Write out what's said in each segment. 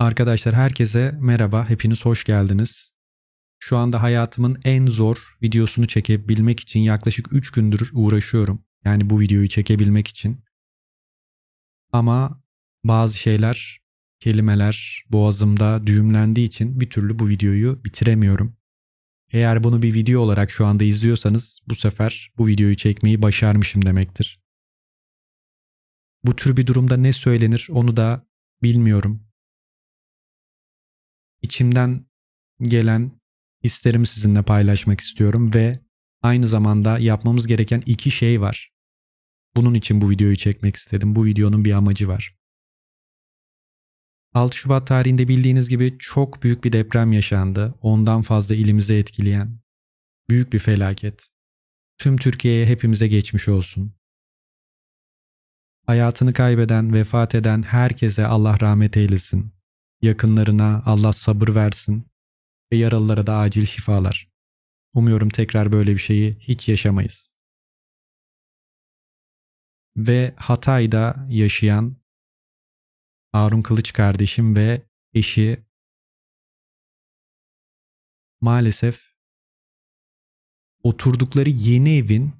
Arkadaşlar herkese merhaba, hepiniz hoş geldiniz. Şu anda hayatımın en zor videosunu çekebilmek için yaklaşık 3 gündür uğraşıyorum. Yani bu videoyu çekebilmek için. Ama bazı şeyler, kelimeler boğazımda düğümlendiği için bir türlü bu videoyu bitiremiyorum. Eğer bunu bir video olarak şu anda izliyorsanız bu sefer bu videoyu çekmeyi başarmışım demektir. Bu tür bir durumda ne söylenir onu da bilmiyorum içimden gelen hislerimi sizinle paylaşmak istiyorum ve aynı zamanda yapmamız gereken iki şey var. Bunun için bu videoyu çekmek istedim. Bu videonun bir amacı var. 6 Şubat tarihinde bildiğiniz gibi çok büyük bir deprem yaşandı. Ondan fazla ilimize etkileyen büyük bir felaket. Tüm Türkiye'ye hepimize geçmiş olsun. Hayatını kaybeden, vefat eden herkese Allah rahmet eylesin. Yakınlarına Allah sabır versin ve yaralılara da acil şifalar. Umuyorum tekrar böyle bir şeyi hiç yaşamayız. Ve Hatay'da yaşayan Harun Kılıç kardeşim ve eşi maalesef oturdukları yeni evin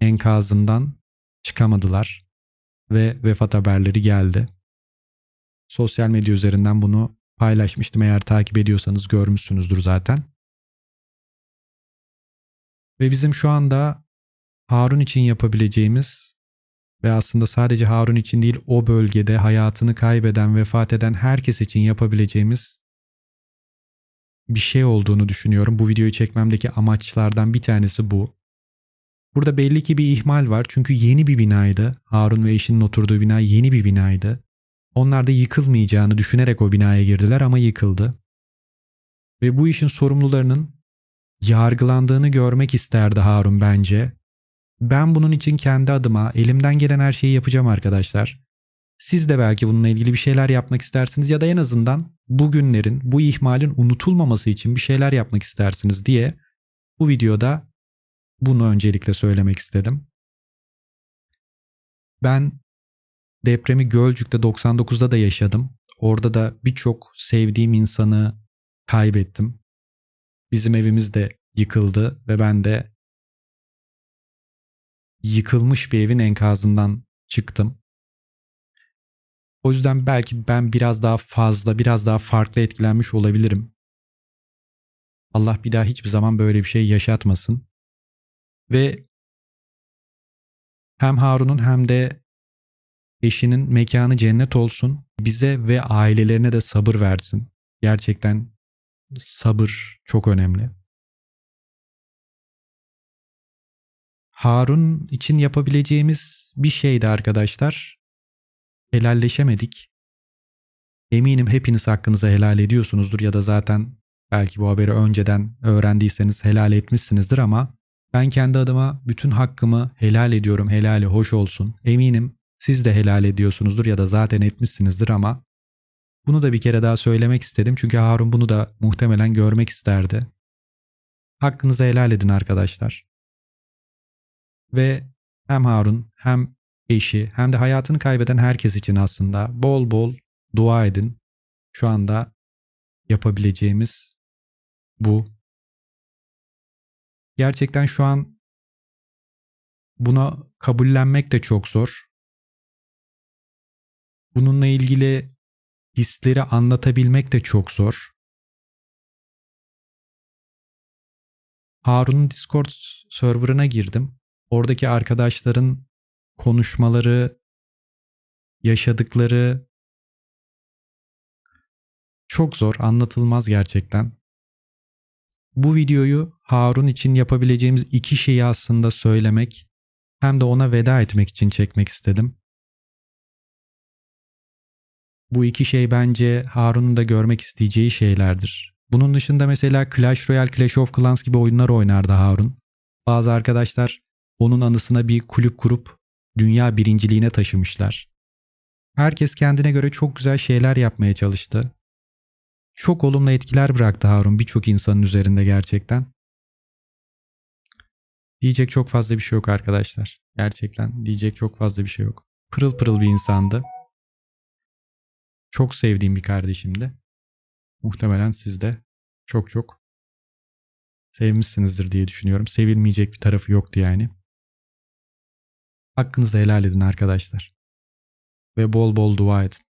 enkazından çıkamadılar ve vefat haberleri geldi. Sosyal medya üzerinden bunu paylaşmıştım. Eğer takip ediyorsanız görmüşsünüzdür zaten. Ve bizim şu anda Harun için yapabileceğimiz ve aslında sadece Harun için değil o bölgede hayatını kaybeden, vefat eden herkes için yapabileceğimiz bir şey olduğunu düşünüyorum. Bu videoyu çekmemdeki amaçlardan bir tanesi bu. Burada belli ki bir ihmal var çünkü yeni bir binaydı. Harun ve eşinin oturduğu bina yeni bir binaydı. Onlar da yıkılmayacağını düşünerek o binaya girdiler ama yıkıldı. Ve bu işin sorumlularının yargılandığını görmek isterdi Harun bence. Ben bunun için kendi adıma elimden gelen her şeyi yapacağım arkadaşlar. Siz de belki bununla ilgili bir şeyler yapmak istersiniz ya da en azından bugünlerin, bu ihmalin unutulmaması için bir şeyler yapmak istersiniz diye bu videoda bunu öncelikle söylemek istedim. Ben Depremi Gölcük'te 99'da da yaşadım. Orada da birçok sevdiğim insanı kaybettim. Bizim evimiz de yıkıldı ve ben de yıkılmış bir evin enkazından çıktım. O yüzden belki ben biraz daha fazla, biraz daha farklı etkilenmiş olabilirim. Allah bir daha hiçbir zaman böyle bir şey yaşatmasın. Ve hem Harun'un hem de eşinin mekanı cennet olsun. Bize ve ailelerine de sabır versin. Gerçekten sabır çok önemli. Harun için yapabileceğimiz bir şeydi arkadaşlar. Helalleşemedik. Eminim hepiniz hakkınıza helal ediyorsunuzdur ya da zaten belki bu haberi önceden öğrendiyseniz helal etmişsinizdir ama ben kendi adıma bütün hakkımı helal ediyorum. Helali hoş olsun. Eminim siz de helal ediyorsunuzdur ya da zaten etmişsinizdir ama bunu da bir kere daha söylemek istedim çünkü Harun bunu da muhtemelen görmek isterdi. Hakkınızı helal edin arkadaşlar. Ve hem Harun hem eşi hem de hayatını kaybeden herkes için aslında bol bol dua edin. Şu anda yapabileceğimiz bu. Gerçekten şu an buna kabullenmek de çok zor. Bununla ilgili hisleri anlatabilmek de çok zor. Harun'un Discord serverına girdim. Oradaki arkadaşların konuşmaları, yaşadıkları çok zor, anlatılmaz gerçekten. Bu videoyu Harun için yapabileceğimiz iki şeyi aslında söylemek hem de ona veda etmek için çekmek istedim. Bu iki şey bence Harun'un da görmek isteyeceği şeylerdir. Bunun dışında mesela Clash Royale, Clash of Clans gibi oyunlar oynardı Harun. Bazı arkadaşlar onun anısına bir kulüp kurup dünya birinciliğine taşımışlar. Herkes kendine göre çok güzel şeyler yapmaya çalıştı. Çok olumlu etkiler bıraktı Harun birçok insanın üzerinde gerçekten. Diyecek çok fazla bir şey yok arkadaşlar. Gerçekten diyecek çok fazla bir şey yok. Pırıl pırıl bir insandı. Çok sevdiğim bir kardeşimdi. Muhtemelen siz de çok çok sevmişsinizdir diye düşünüyorum. Sevilmeyecek bir tarafı yoktu yani. Hakkınızı helal edin arkadaşlar. Ve bol bol dua edin.